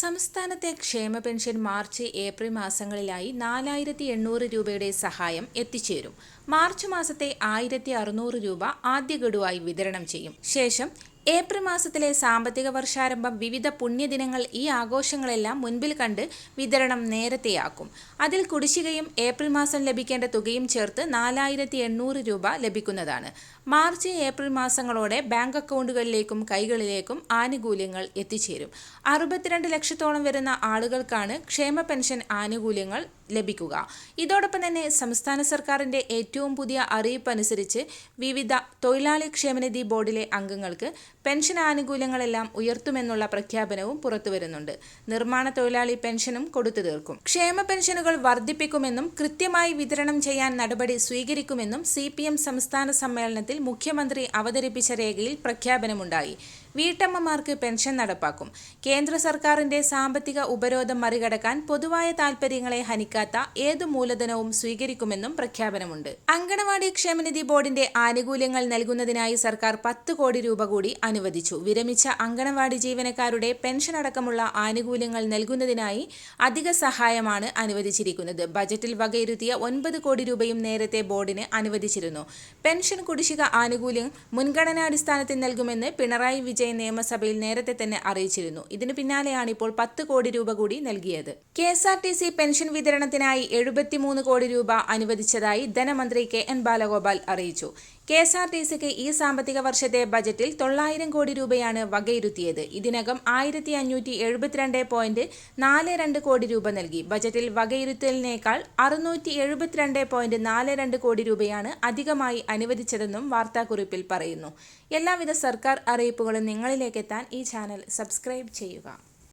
സംസ്ഥാനത്തെ ക്ഷേമ pension March April മാസങ്ങളിലായി നാലായിരത്തി എണ്ണൂറ് രൂപയുടെ സഹായം എത്തിച്ചേരും. മാർച്ച് മാസത്തെ ആയിരത്തി അറുന്നൂറ് രൂപ ആദ്യ ഗഡുവായി വിതരണം ചെയ്യും. ശേഷം ഏപ്രിൽ മാസത്തിലെ സാമ്പത്തിക വർഷാരംഭം വിവിധ പുണ്യദിനങ്ങൾ ഈ ആഘോഷങ്ങളെല്ലാം മുൻപിൽ കണ്ട് വിതരണം നേരത്തെയാക്കും. അതിൽ കുടിശ്ശികയും ഏപ്രിൽ മാസം ലഭിക്കേണ്ട തുകയും ചേർത്ത് നാലായിരത്തി എണ്ണൂറ് രൂപ ലഭിക്കുന്നതാണ്. മാർച്ച് ഏപ്രിൽ മാസങ്ങളോടെ ബാങ്ക് അക്കൗണ്ടുകളിലേക്കും കൈകളിലേക്കും ആനുകൂല്യങ്ങൾ എത്തിച്ചേരും. അറുപത്തിരണ്ട് ലക്ഷത്തോളം വരുന്ന ആളുകൾക്കാണ് ക്ഷേമ പെൻഷൻ ആനുകൂല്യങ്ങൾ ലഭിക്കുക. ഇതോടൊപ്പം തന്നെ സംസ്ഥാന സർക്കാരിന്റെ ഏറ്റവും പുതിയ അറിയിപ്പ് അനുസരിച്ച് വിവിധ തൊഴിലാളി ക്ഷേമനിധി ബോർഡിലെ അംഗങ്ങൾക്ക് പെൻഷൻ ആനുകൂല്യങ്ങളെല്ലാം ഉയർത്തുമെന്നുള്ള പ്രഖ്യാപനവും പുറത്തുവരുന്നുണ്ട്. നിർമ്മാണ തൊഴിലാളി പെൻഷനും കൊടുത്തു തീർക്കും. ക്ഷേമ പെൻഷനുകൾ വർദ്ധിപ്പിക്കുമെന്നും കൃത്യമായി വിതരണം ചെയ്യാൻ നടപടി സ്വീകരിക്കുമെന്നും സി സംസ്ഥാന സമ്മേളനത്തിൽ മുഖ്യമന്ത്രി അവതരിപ്പിച്ച രേഖയിൽ പ്രഖ്യാപനമുണ്ടായി. വീട്ടമ്മമാർക്ക് പെൻഷൻ നടപ്പാക്കും. കേന്ദ്ര സർക്കാരിന്റെ സാമ്പത്തിക ഉപരോധം മറികടക്കാൻ പൊതുവായ താൽപര്യങ്ങളെ ഹനിക്കാത്ത ഏതു മൂലധനവും സ്വീകരിക്കുമെന്നും പ്രഖ്യാപനമുണ്ട്. അങ്കണവാടി ക്ഷേമനിധി ബോർഡിന്റെ ആനുകൂല്യങ്ങൾ നൽകുന്നതിനായി സർക്കാർ പത്ത് കോടി രൂപ കൂടി അനുവദിച്ചു. വിരമിച്ച അങ്കണവാടി ജീവനക്കാരുടെ പെൻഷൻ അടക്കമുള്ള ആനുകൂല്യങ്ങൾ നൽകുന്നതിനായി അധിക സഹായമാണ് അനുവദിച്ചിരിക്കുന്നത്. ബജറ്റിൽ വകയിരുത്തിയ ഒൻപത് കോടി രൂപയും നേരത്തെ ബോർഡിന് അനുവദിച്ചിരുന്നു. പെൻഷൻ കുടിശ്ശിക ആനുകൂല്യം മുൻഗണനാടിസ്ഥാനത്തിൽ നൽകുമെന്ന് പിണറായി വിജയൻ നിയമസഭയിൽ നേരത്തെ തന്നെ അറിയിച്ചിരുന്നു. ഇതിനു പിന്നാലെയാണ് ഇപ്പോൾ പത്ത് കോടി രൂപ കൂടി നൽകിയത്. K S R T C pension വിതരണത്തിനായി എഴുപത്തിമൂന്ന് കോടി രൂപ അനുവദിച്ചതായി ധനമന്ത്രി കെ എൻ ബാലഗോപാൽ അറിയിച്ചു. കെ എസ് ആർ ടി സിക്ക് ഈ സാമ്പത്തിക വർഷത്തെ ബജറ്റിൽ തൊള്ളായിരം കോടി രൂപയാണ് വകയിരുത്തിയത്. ഇതിനകം ആയിരത്തി അഞ്ഞൂറ്റി എഴുപത്തിരണ്ട് പോയിന്റ് നാല് രണ്ട് കോടി രൂപ നൽകി. ബജറ്റിൽ വകയിരുത്തലിനേക്കാൾ അറുന്നൂറ്റി എഴുപത്തിരണ്ട് പോയിന്റ് നാല് രണ്ട് കോടി രൂപയാണ് അധികമായി അനുവദിച്ചതെന്നും വാർത്താക്കുറിപ്പിൽ പറയുന്നു. എല്ലാവിധ സർക്കാർ അറിയിപ്പുകളും നിങ്ങളിലേക്ക് എത്താൻ ഈ ചാനൽ സബ്സ്ക്രൈബ് ചെയ്യുക